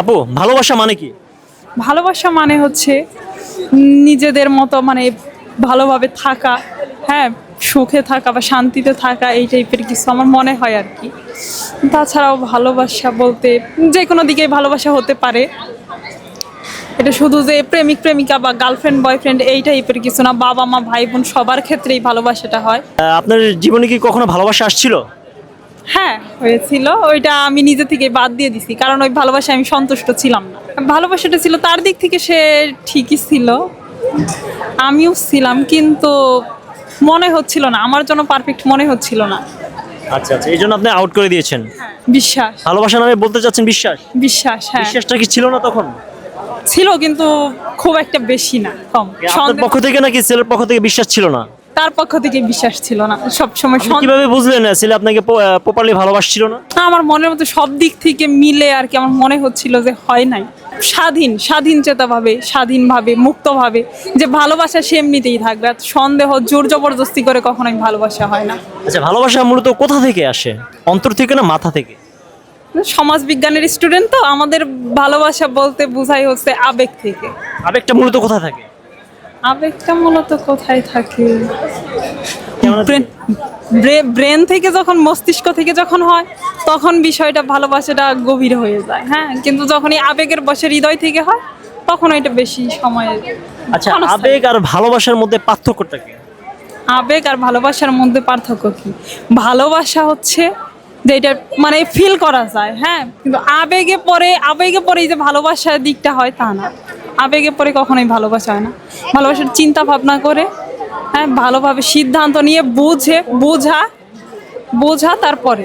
আপু ভালোবাসা মানে কি? ভালোবাসা মানে হচ্ছে নিজেদের মতো মানে ভালোভাবে থাকা হ্যাঁ সুখে থাকা বা শান্তিতে থাকা এই টাইপের কিছু আমার মনে হয় আর কি। তাছাড়াও ভালোবাসা বলতে যে কোনো দিকেই ভালোবাসা হতে পারে। এটা শুধু যে প্রেমিক প্রেমিকা বা গার্লফ্রেন্ড বয়ফ্রেন্ড এই টাইপের কিছু না বাবা মা ভাই বোন সবার ক্ষেত্রেই ভালোবাসাটা হয়। আপনার জীবনে কি কখনো ভালোবাসা আসছিল? হ্যাঁ হয়েছিল। ওইটা আমি নিজে থেকে বাদ দিয়ে দিছি কারণ ওই ভালোবাসায় আমি সন্তুষ্ট ছিলাম না। ভালোবাসাটা ছিল তার দিক থেকে সে ঠিকই ছিল আমিও ছিলাম কিন্তু মনে হচ্ছিল না আমার জন্য পারফেক্ট মনে হচ্ছিল না। আচ্ছা আচ্ছা এই জন্য আপনি আউট করে দিয়েছেন। বিশ্বাস। ভালোবাসা নামে বলতে চাচ্ছেন বিশ্বাস? বিশ্বাস হ্যাঁ। বিশ্বাসটা কি ছিল না তখন? ছিল কিন্তু খুব একটা বেশি না কম। আপনার পক্ষ থেকে নাকি ছেলের পক্ষ থেকে বিশ্বাস ছিল না? তার পক্ষ থেকে বিশ্বাস ছিল না। সব সময় কীভাবে বুঝলেন না ছেলে আপনাকে প্রপারলি ভালোবাসছিল না? আমার মনের মতো সব দিক থেকে মিলে আর কি আমার মনে হচ্ছিল যে হয় নাই। স্বাধীন স্বাধীন চেতাভাবে স্বাধীনভাবে মুক্তভাবে যে ভালোবাসা সে এমনিতেই থাকবে আর সন্দেহ জোর জবরদস্তি করে কখনোই ভালোবাসা হয় না। আচ্ছা ভালোবাসা মূলত কোথা থেকে আসে? অন্তর থেকে না মাথা থেকে? সমাজ বিজ্ঞানের স্টুডেন্ট তো আমাদের ভালোবাসা বলতে বোঝাই হচ্ছে আবেগ থেকে। আবেগটা মূলত কোথা থাকে? আবেগটা মূলত কোথায় থাকে? ব্রেন থেকে যখন মস্তিষ্ক থেকে যখন হয় তখন বিষয়টা ভালোবাসাটা গভীর হয়ে যায় হ্যাঁ? কিন্তু যখনই আবেগের বসে হৃদয় থেকে হয় তখন এটা বেশি সময় আচ্ছা আবেগ আর ভালোবাসার মধ্যে পার্থক্যটা কি? আবেগ আর ভালোবাসার মধ্যে পার্থক্য কি? ভালোবাসা হচ্ছে যে এটা মানে ফিল করা যায় হ্যাঁ? কিন্তু আবেগে পরে আবেগে পরে যে ভালোবাসার দিকটা হয় তা না। আবেগে পরে কখনোই ভালোবাসা হয় না। ভালোবাসার চিন্তা ভাবনা করে হ্যাঁ ভালোভাবে সিদ্ধান্ত নিয়ে বুঝে, বোঝা বোঝা তারপরে।